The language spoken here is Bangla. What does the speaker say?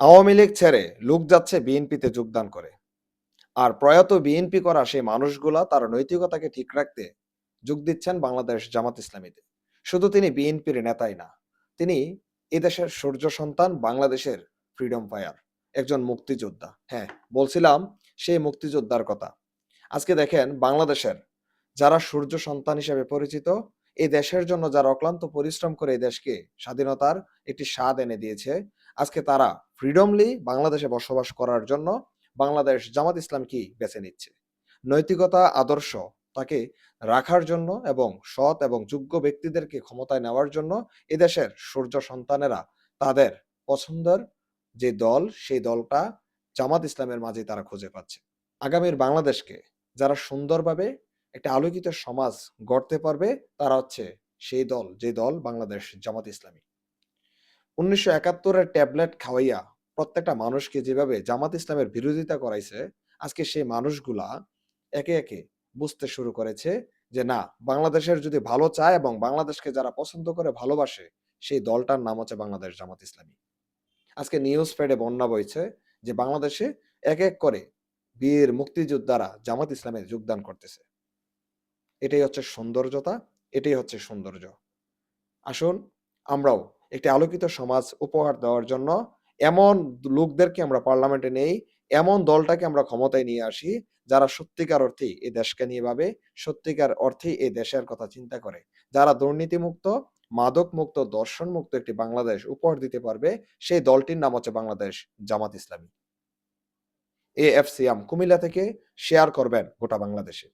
আওয়ামী লীগ ছেড়ে লোক যাচ্ছে বিএনপিতে যোগদান করে। আর প্রয়াত বিএনপি করা সেই মানুষগুলা তার নৈতিকতাকে ঠিক রাখতে যোগ দিচ্ছেন বাংলাদেশ জামাত ইসলামীতে। শুধু তিনি বিএনপির নেতাই না, তিনি এদেশের সূর্য সন্তান বাংলাদেশের ফ্রিডম ফায়ার, একজন মুক্তিযোদ্ধা। হ্যাঁ বলছিলাম সেই মুক্তিযোদ্ধার কথা। আজকে দেখেন বাংলাদেশের যারা সূর্য সন্তান হিসেবে পরিচিত এই দেশের জন্য যারা অক্লান্ত পরিশ্রম করে এই দেশকে স্বাধীনতার একটি স্বাদ এনে দিয়েছে আজকে তারা ফ্রিডমলি বাংলাদেশে বসবাস করার জন্য বাংলাদেশ জামাত ইসলাম কি বেছে নিচ্ছে। নৈতিকতা, আদর্শ তাকে রাখার জন্য এবং সৎ এবং যোগ্য ব্যক্তিদেরকে ক্ষমতায় নেওয়ার জন্য এদেশের সূর্য সন্তানেরা তাদের পছন্দের যে দল, সেই দলটা জামাত ইসলামের মাঝে তারা খুঁজে পাচ্ছে। আগামীর বাংলাদেশকে যারা সুন্দরভাবে একটা আলোকিত সমাজ গড়তে পারবে, তারা হচ্ছে সেই দল, যে দল বাংলাদেশ জামাত ইসলামী। উনিশশো একাত্তরের ট্যাবলেট খাওয়াইয়া প্রত্যেকটা মানুষকে যেভাবে জামাত ইসলামের বিরোধিতা করাইছে, আজকে সেই মানুষগুলা একে একে বুঝতে শুরু করেছে যে না, বাংলাদেশের যদি ভালো চায় এবং বাংলাদেশকে যারা পছন্দ করে ভালোবাসে, সেই দলটার নাম হচ্ছে বাংলাদেশ জামাত ইসলামী। আজকে নিউজ ফেডে বন্যা বইছে যে বাংলাদেশে এক এক করে বীর মুক্তিযোদ্ধারা জামাত ইসলামে যোগদান করতেছে। এটাই হচ্ছে সৌন্দর্যতা, এটাই হচ্ছে সৌন্দর্য। আসুন আমরাও একটি আলোকিত সমাজ উপহার দেওয়ার জন্য এমন লোকদেরকে আমরা পার্লামেন্টে নেই, এমন দলটাকে আমরা ক্ষমতায় নিয়ে আসি যারা সত্যিকার অর্থেই এই দেশকে নিয়ে ভাবে, সত্যিকার অর্থেই এই দেশের কথা চিন্তা করে। যারা দুর্নীতিমুক্ত মাদক মুক্ত দর্শন মুক্ত একটি বাংলাদেশ উপহার দিতে পারবে, সেই দলটির নাম হচ্ছে বাংলাদেশ জামাত ইসলামী। এ এফ সিয়াম কুমিল্লা থেকে শেয়ার করবেন গোটা বাংলাদেশে।